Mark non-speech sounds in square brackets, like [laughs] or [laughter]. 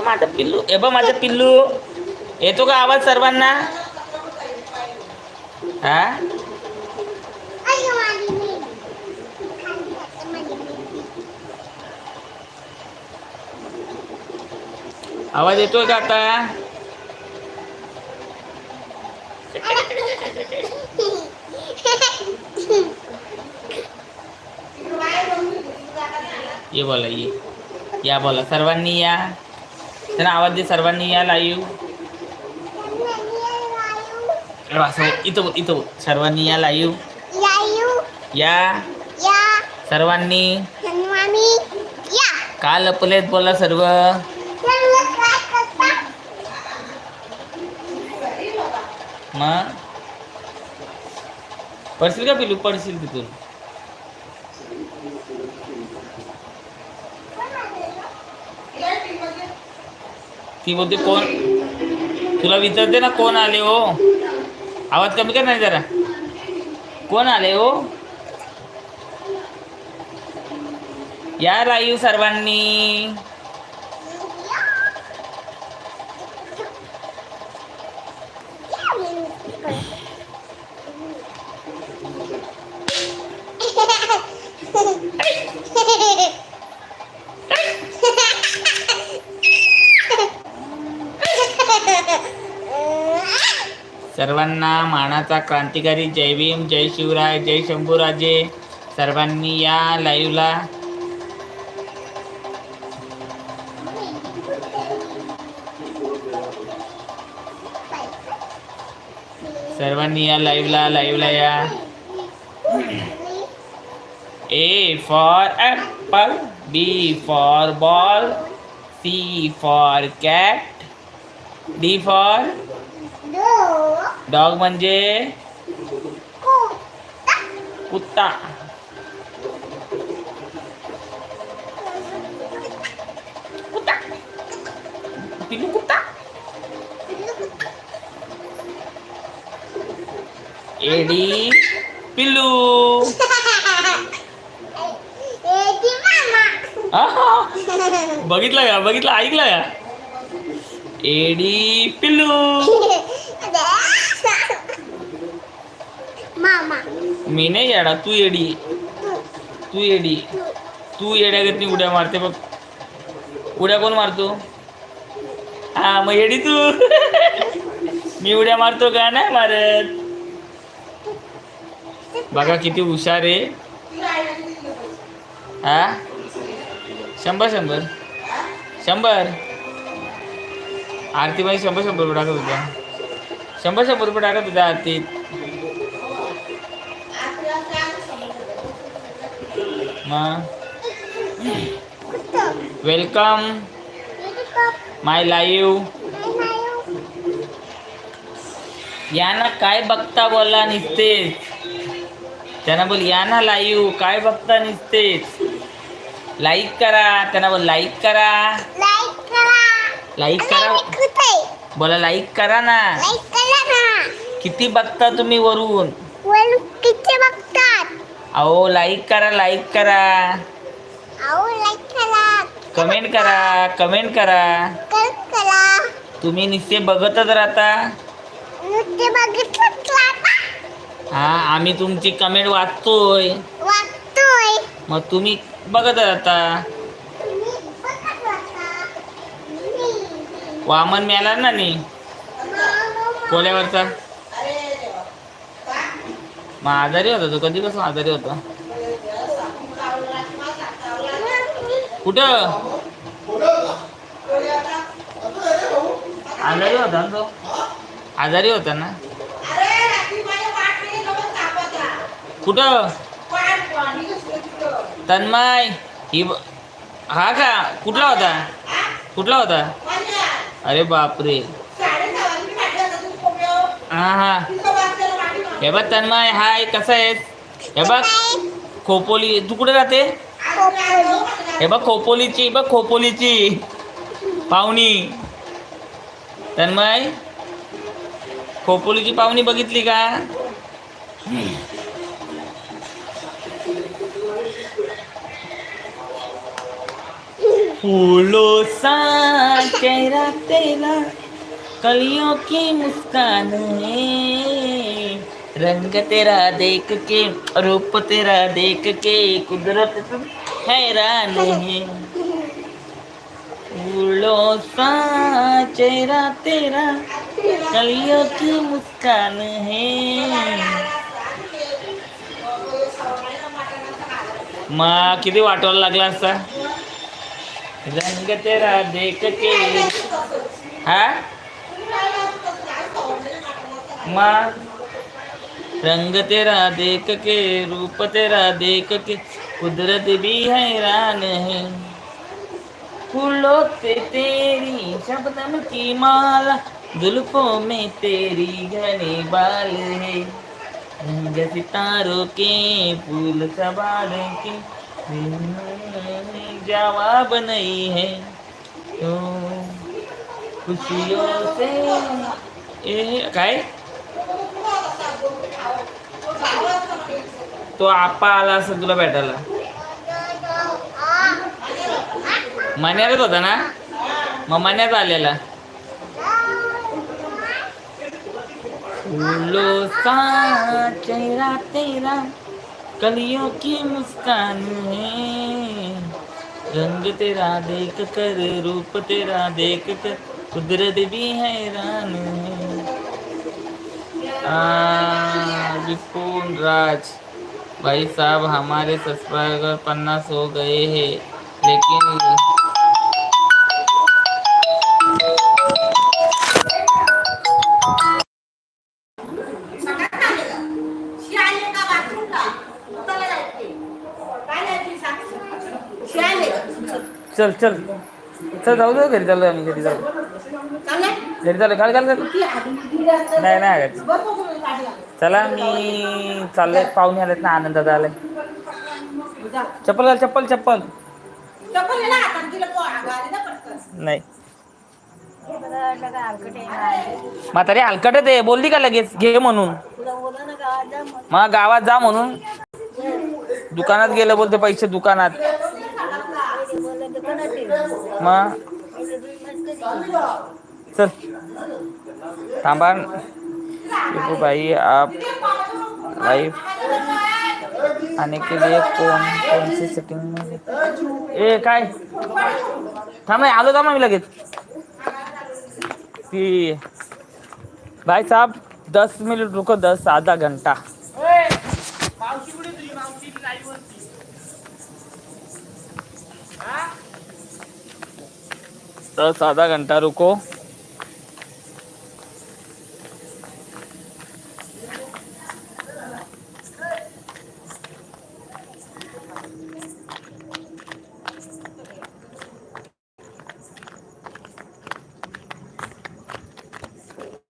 हे पिल्लू. हे बघ माझं पिल्लू. येतो का आवाज सर्वांना? हा? आवाज येतोय का आता? ये बोला ये. या बोला. सर्वांनी या. त्यांना आवाज दे सर्वांनी या लाईव्ह इथं इथं. सर्वांनी या लाईव्ह या सर्वांनी. का लपलेत बोला सर्व मग? पडशील का पिलू? पडशील तिथून. ती बोलते कोण? तुला विचारते ना कोण आले हो? आवाज कमी कर नाही जरा. कोण आले हो? या राईव सर्वांनी. सर्वांना मानाचा क्रांतिकारी. जय भीम जय शिवराय जय शंभूराजे. सर्वांनी या लाईव्हला सर्वांनी या लाईव्हला लाईव्हला या. A for apple B for ball C for cat D for dog म्हणजे कुत्ता कुत्ता पिल्लू कुत्ता एडी पिल्लू आहा, बघितलं का बघितलं ऐकलं का एडी पिल्लू मी नाही येडा तू येडी. तू येडी. तू येड्यागतनी उड्या मारते बघ. उड्या कोण मारतो? हा मग येडी तू. [laughs] मी उड्या मारतो का? नाही मारत. बघा किती हुशार आहे. हा? शंभर शंभर. शंभर. आरतीबाई शंभर शंभर रुपये टाकत होत्या. शंभर शंभर रुपये टाकत होत्या आरतीत. मग वेलकम माय लाईव्ह या ना काय बघता बोला निसतेच. त्यांना बोल या ना लाईव्ह काय बघता निसतेच? लाईक करा त्यांना बोल लाईक करा. लाईक करा. बोला लाईक करा ना. किती बघता तुम्ही वरून? वर किती अहो लाईक करा लाईक करा. अहो लाईक करा. कमेंट करा कमेंट करा. तुम्ही निश्चय बघतच राहता. हा आम्ही तुमची कमेंट वाचतोय. मग तुम्ही बघत राहता. वामन मिळाला ना नी कोल्यावरचा? मग आजारी होता तो. कधीपासून आजारी होता? कुठं? आजारी होता ना तो? आजारी होता ना? कुठं? तन्मय. ही हा का? कुठला होता? कुठला होता? अरे बापरे. हा हा. हे बघ तन्मय हाय कसं आहेस? हे बघ खोपोली तू कुठे राहते? हे बघ खोपोलीची बघ खोपोलीची. पाहुणी. तन्मय खोपोलीची पाहुणी बघितली का? फूलों सा चेहरा तेरा कलियों की मुस्कान है। रंग तेरा देख के रूप तेरा देख के कुदरत तुम हैरान है। फूलों सा चेहरा तेरा कलियों की मुस्कान है। मा किती वाटवायला लागला असता रंग तेरा देख के। हा? मा रंग तेरा देख के रूप तेरा देख के कुदरत भी हैरान है। फूलों पे तेरी, शबनम की माला, जुल्फों में तेरी घने बाल है। रंग सितारों के, फूल सवार के जवाब नहीं है। तो खुशियों से, ए तो आपा आला असं तुला भेटायला. मण्यातच होता ना? मग मण्यात आलेला. फूलों सा चेहरा तेरा कलियों की मुस्कान है। रंग तेरा देख कर रूप तेरा देख कर कुदरत भी हैरान है। आ, विपुल राज भाई साहब हमारे सब्सक्राइबर पन्नास हो गए हैं लेकिन चल चल। चल जाऊ दे घरी चालू आम्ही घरी जाऊ घरी चालू घाल घाल नाही नाही चला मी चाललोय. पाहुणे आलेत ना आनंदात आलाय. चप्पल घाल चप्पल चप्पल. नाही. म्हातारी हलकटच आहे. बोलली का लगेच? घे म्हणून. मग गावात जा म्हणून. दुकानात गेलं बोलते पैसे दुकानात. मग चल. थांबा. देखो भाई आप लाइफ आने के लिए कौन कौन सी सेटिंग ए काय? थांब नाही आलो थांब मी लगेच. ती भाई साहब दस मिनट रुको दस आधा घंटा. दस आधा घंटा रुको.